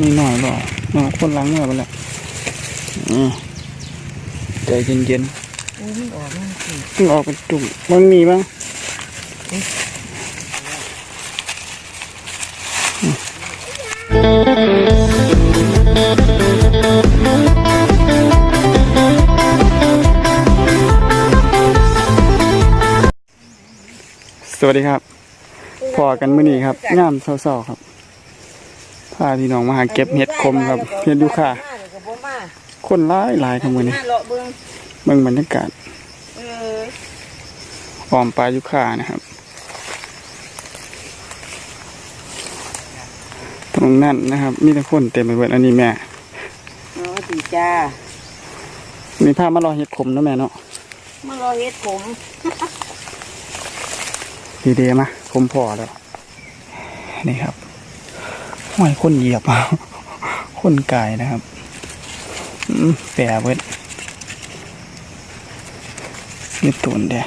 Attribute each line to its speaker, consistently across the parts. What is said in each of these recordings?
Speaker 1: มีหน่อยบ่หน่อยคนล้างเมื่อไปแล้วนี่ใจเย็น
Speaker 2: โอ้มันออกมันสิ
Speaker 1: ๆเพิ่งออกเป็นตุ่มมันมีบ้างสวัสดีครับพอกันมื้อนี้ครับงามเศร้าๆครับ พาพี่น้องมาหาเก็บเห็ดคมครับเห็ดยูคา
Speaker 2: มาเดี๋ยวก็บ่มา
Speaker 1: คนร้ายหลายครับมื้อนี้
Speaker 2: มาเลาะเบิ่ง
Speaker 1: เบิ่งบรรยากาศ
Speaker 2: เออ
Speaker 1: อ้อมปลายูคานะครับ ตรงนั้นนะครับมีแต่คนเต็มไปหมดอันนี้แม่
Speaker 2: เนาะดีจ้า
Speaker 1: มีผ้ามารอเห็ดขมเนาะแม่เนาะ
Speaker 2: มารอเฮ็ดผม
Speaker 1: ดีเดมาผมพอแล้ว นี่ครับ ห้อยคนเหยียบคนกายนะครับแปรเบิดนี่ตุนเด้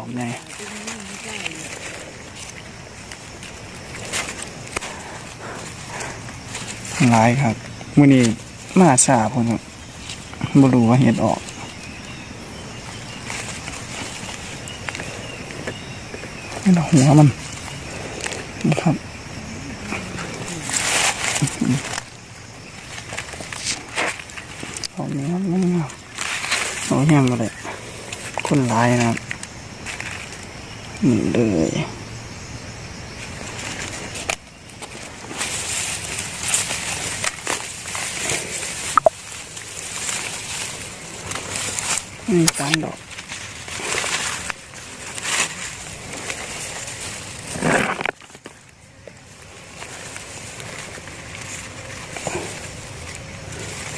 Speaker 1: อกนี้ดอกใหลายครับมื้อนี้มาสาพนบรู้ว่าเห็ดออกนี่นะหัวมันนะครับเอาเนี้ยมันงามเอาแห้งมาเลยคนร้ายนะครับ นี่เลยนี่สามดอก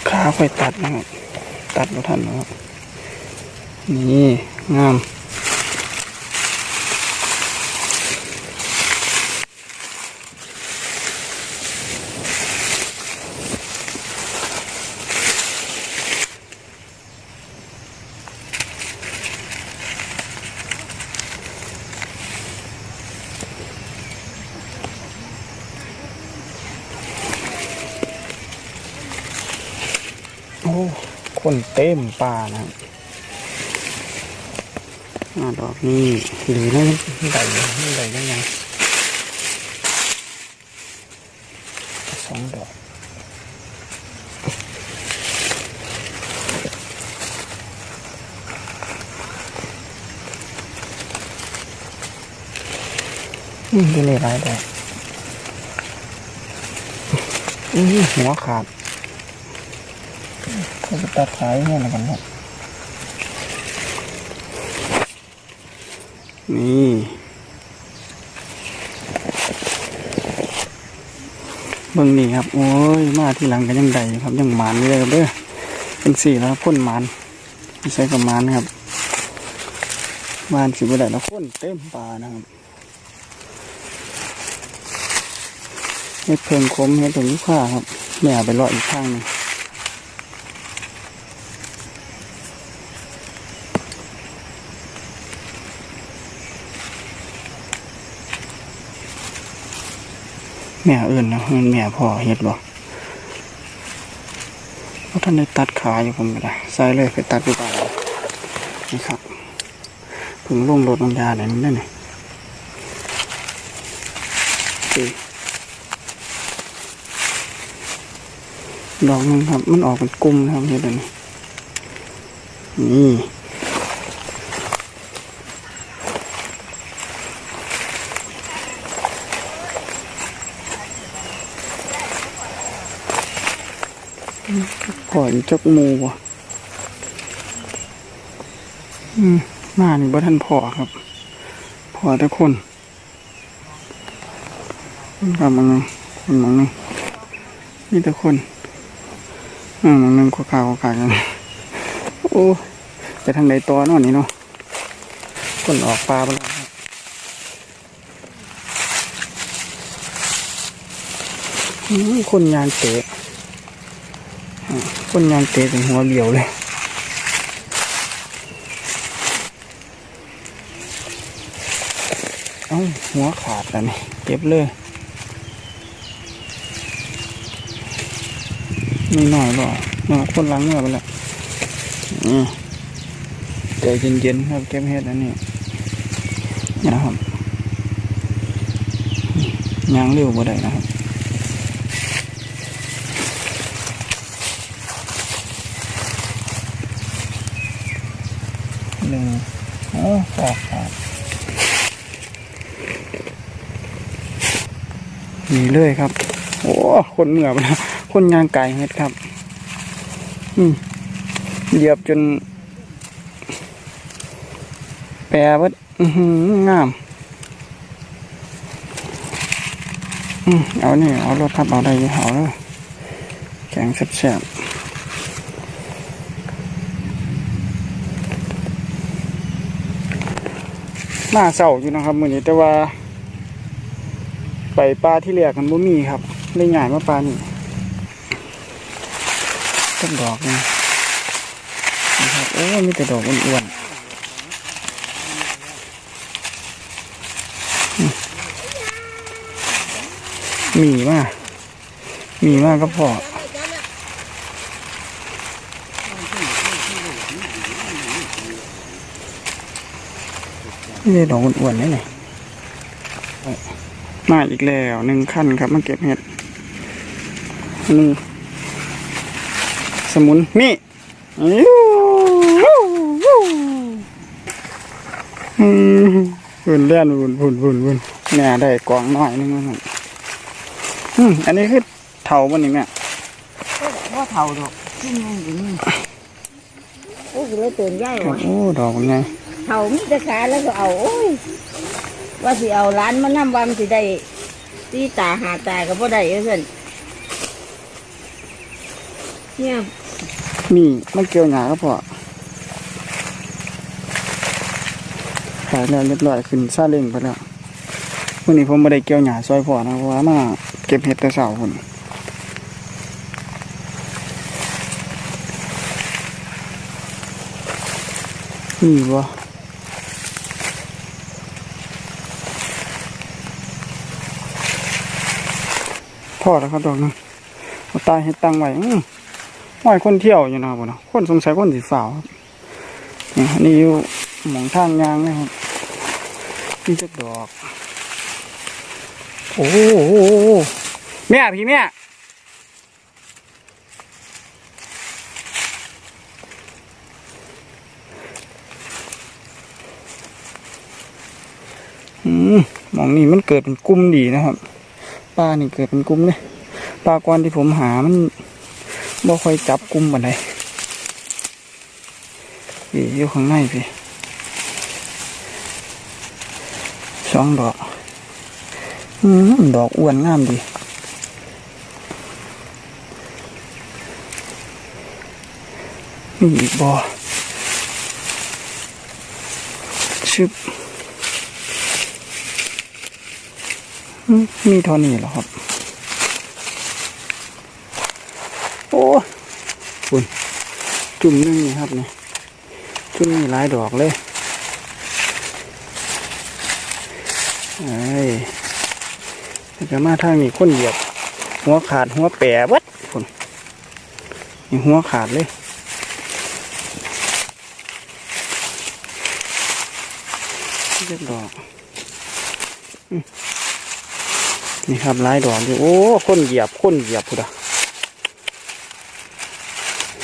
Speaker 1: ขาค่อยตัดนะครับ ตัดมาทันนะครับ นี่ งาม คนเต็มป่านะครับอ่าดอกนี้หรือนั่นใดนั่นใดยังไงสองดอกอืมจะเลยหลายดอกอือหัวขาด เขาจะตัดขายเนี่ยนะกันครับนี่เบิ่งนี่ครับ โอ้ย มาที่หลังกันยังใดครับ ยังหมานเลยครับเด้อเป็นสี่แล้วพ่นหมานใช่กับหมานครับหมานสิบได้แล้วพ่นเต็มป่านะครับเฮ็ดเพิ่งคมเฮ็ดถึงลูกค้าครับแม่ไปเลาะอีกข้างนึง แม่อื่นนะมันแม่พ่อเฮ็ดบ่เพราะท่านได้ตัดขาอยู่ผมก็ได้ใส่เลยไปตัดดีกว่านี่ครับเพึ่งลงรถน้ำยาหน่อยนึงได้ไหมสี่ดอกนึงครับ มันออกเป็นกลุ่มนะครับเฮ็ดอันนี้นี่ พ่ออยู่จักมูว่ะอืมมานี่บ่ท่านพ่อครับพ่อแต่คนคนกำลังคนมองนึงมีแต่คนอืมมันนึงขวาขาวขาวกันโอ้ไปทางไหนตัวเนาะนี่เนาะคนออกปลาไปแล้วคนยางเตะ คนยางเตะถึงหัวเบี้ยวเลยเอ้าหัวขาดแล้วนี่เจ็บเลยไม่หน่อยหรอกมาคนล้างเมื่อไปแล้วนี่ใจเย็นๆครับเก็บเห็ดอันนี้นะครับยางเร็วบ่ได้นะครับ หนึ่งโอ้ขาดขาดนี่เลยครับ โอ้คนเหนือไปแล้วคนยางไก่เฮ็ดครับ อืมเหยียบจน แปรวัดอือหืองาม อืมเอาเนี่เอารถทับเอาได้อเอาเลยแกงแซ่บๆ มาเศร้าอยู่นะครับมือนี้แต่ว่า ไปปลาที่เรียกกันบ่มีครับเลยง่ายมาปลานี่ต้นดอกนี่นะครับโอ้มีแต่ดอกอ้วนๆอืมมีมากมีมากก็พอ นี่ได้ดอกอ้วนๆนี่ไงมาอีกแล้วหนึ่งขั้นครับมาเก็บเห็ดนี่สมุนนี่อิ๊วอืมพุ่นเล่นพุ่นพุ่นพุ่นพุ่นแม่ได้กองน้อยนึงมันอืมอันนี้คือเถามันนี่แม่
Speaker 2: ว่าเท่าดอกที่นี่อยู่นี่โอ้ยเลยตื่นย่ายว่ะ
Speaker 1: โอ้ดอกมันไง
Speaker 2: เท่ามีแต่ขาแล้วก็เอาโอ้ยว่าสิเอาร้านมานำวันสิได้ตีตาหาตาก็บ่ได้เอเพิ่นเนี่ย
Speaker 1: นี่มันเกี่ยวหยาก็พอขายแล้วเรียบร้อยขึ้นซาเล้งไปแล้ววันนี้ผมไม่ได้เกี่ยวหยาซอยพอนะเพราะว่ามาเก็บเห็ดแต่เสาคนนี่ว พ่อแล้วครับดอกนึงตายให้ตังไว้อื้อห้อยคนเที่ยวอยู่นะครับผมนะคนสงสัยคนสีฝาวครับนี่อันนี่อยู่หมองทางยางนะครับนี่จะดอก โอ้โหแม่พี่แม่อืมมองนี่มันเกิดเป็นกลุ่มดีนะครับ ปลานี่เกิดเป็นกลุ่มเลยปลากวนที่ผมหามันบ่ค่อยจับกลุ่มปานใดพี่อยู่ข้างในพี่สองดอกอืมดอกอ้วนงามดีมีอีกบอชึบ มีเท่านี้เหรอครับ โอ้คุณจุ่มนึงนี่ครับเนี่ยจุ่มนี่หลายดอกเลยเอ้ยแล้วก็มาทางนี้คนเหยียบ หัวขาดหัวแปรวัดคุณนี่หัวขาดเลยเรียบดอกอืม นี่ครับลายดอกอยู่โอ้คนเหยียบคนเหยียบพุดอะ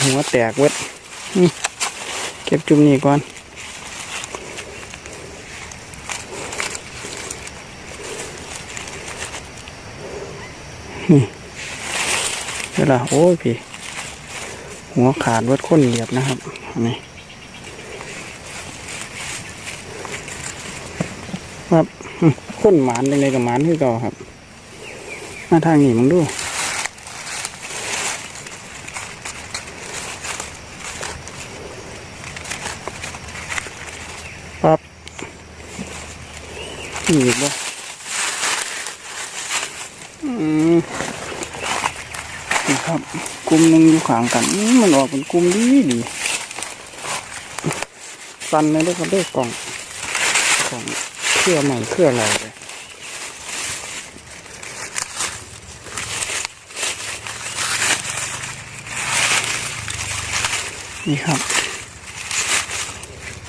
Speaker 1: หัวแตกเวทเก็บจุ่มนี่ก่อนนี่เวลาโอ้ยพี่ หัวขาดเวทคนเหยียบนะครับนี่ครับอืมคนหมานยังไงกับหมานคือเก่าครับ มาทางนี้มึงดูปับนี่อีกบ่นี่ครับกลุ่มหนึ่งอยู่ข้างกัน มันออกเป็นกลุ่มดีดีสันในเลยด้วยครับด้วยกล่องของเครื่อใหม่เครื่ออะไรเลย นี่ครับ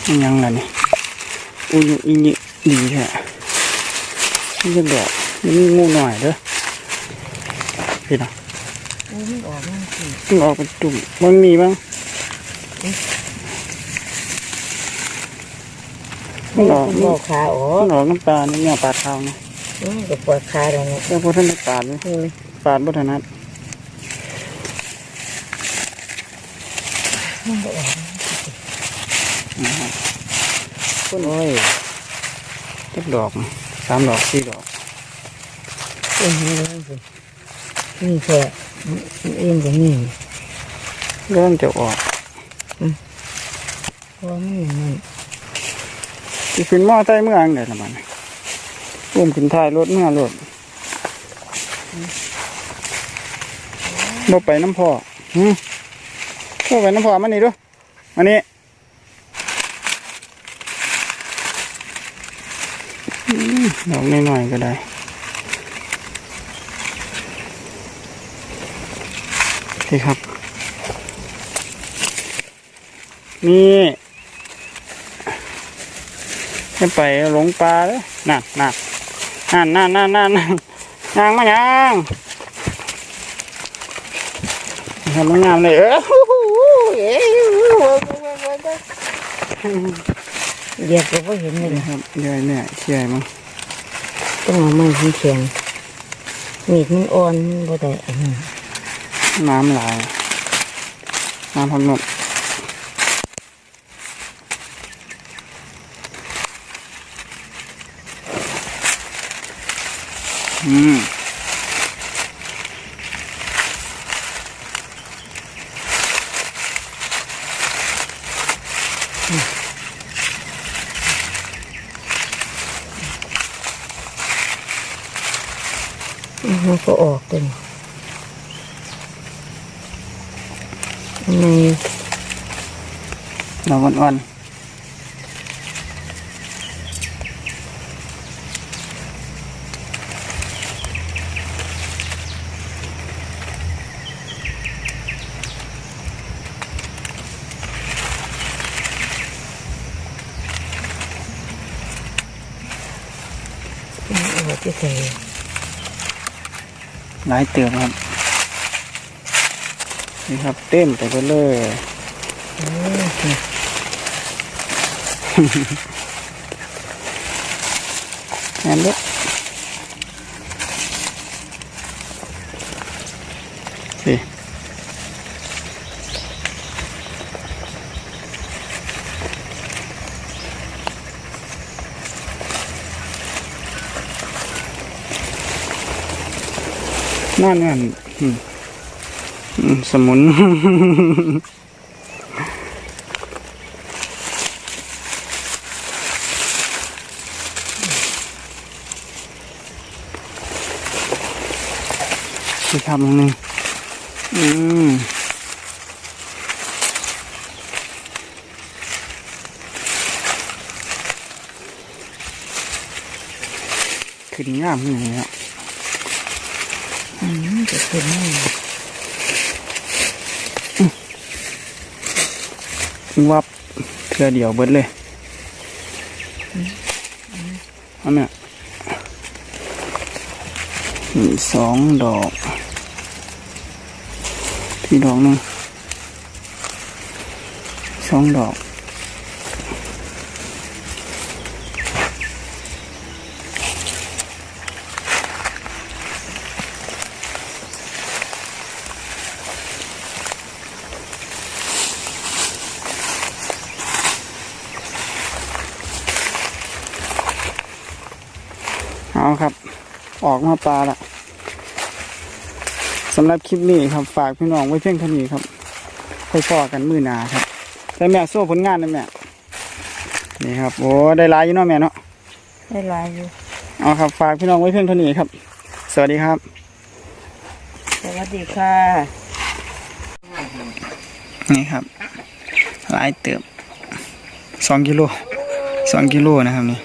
Speaker 1: มันยังไงนี่อุยอีนี่ดีแท้นี่จะบอกมันมีงูหน่อยเด้อพี่นะ
Speaker 2: โอ้ยมันออกมันสิ
Speaker 1: มันออกเป็นตุ่มมันมีบ้างมันออก
Speaker 2: มันออกขาออ
Speaker 1: มั
Speaker 2: ก
Speaker 1: นออกน้ำปลาเนี่ยเนี่ยปลาเท้านะ
Speaker 2: มันก็ปวดขาแล้วเนี่ย
Speaker 1: แล้วพอท่านได้ปลาเลย
Speaker 2: เฮ้ย
Speaker 1: ปลาบ่ถนัด
Speaker 2: มันก็ออก
Speaker 1: นะครับ
Speaker 2: โอ้ย
Speaker 1: จักดอกสามดอกสี่ดอก
Speaker 2: เอ็นนี่เลยสินี่แค่มันเอ็นอย่างนี้
Speaker 1: เริ่มจะออก
Speaker 2: เพราะว่ามันอย่างนั้น
Speaker 1: ที่ขึ้นหม้อใต้เมืองเดี๋ยวละมันอุ้มขึ้นท้ายรถเมื่อรถบ่ไปน้ำพ่อ หืมบ่ไปน้ำพ่อมานี่ดูมานี่อืมดอกน้อยก็ได้โอเครับ นี่จะไปหลงปลาเลยนั่นนั่นนั่นนั่นนั่นนั่นยางมายางทำงามเลยเออ เอ้ยฮู้ฮู้
Speaker 2: เรียกก็บ่เห็นเลย
Speaker 1: ครับเดี๋ยวเนี่ยเชี่ยมั้ง
Speaker 2: ต้องเอาไม้ที่แข็งมีดมันอ่อนบ่ได้อันนั้น
Speaker 1: น้ำลาย น้ำพักนมอืม
Speaker 2: มันก็ออกเลยใน
Speaker 1: ดอกอ่อน
Speaker 2: มันออกที่ใส่
Speaker 1: ๆ หลายเติมครับ นี่ครับเต็มไปหมดเลย
Speaker 2: โอ้ย
Speaker 1: งานเล็ก นั่นนั่นสมุนสิครับตรงนี้อืมขึ้นงามขึ้นอย่างนี้
Speaker 2: อืมจะเป็นไง
Speaker 1: วับเทือเดียวเบิดเลยเอาเนี่ยนี่สองดอก ที่ดอกหนึงสองดอก ออกมาปลาละสำหรับคลิปนี้ครับ ฝากพี่น้องไว้เพียงเท่านี้ครับค่อยพอกันมือหนาครับแต่แม่โซ่ผลงานนะแม่นี่ครับโอ้ได้หลายอยู่เนาะแม่เนาะ
Speaker 2: ได้หลายอยู่
Speaker 1: เอาครับ ฝากพี่น้องไว้เพียงเท่านี้ครับ สวัสดีครับ
Speaker 2: สวัสดีค่ะ
Speaker 1: นี่ครับ หลายเติบสองกิโลสองกิโลนะครับนี่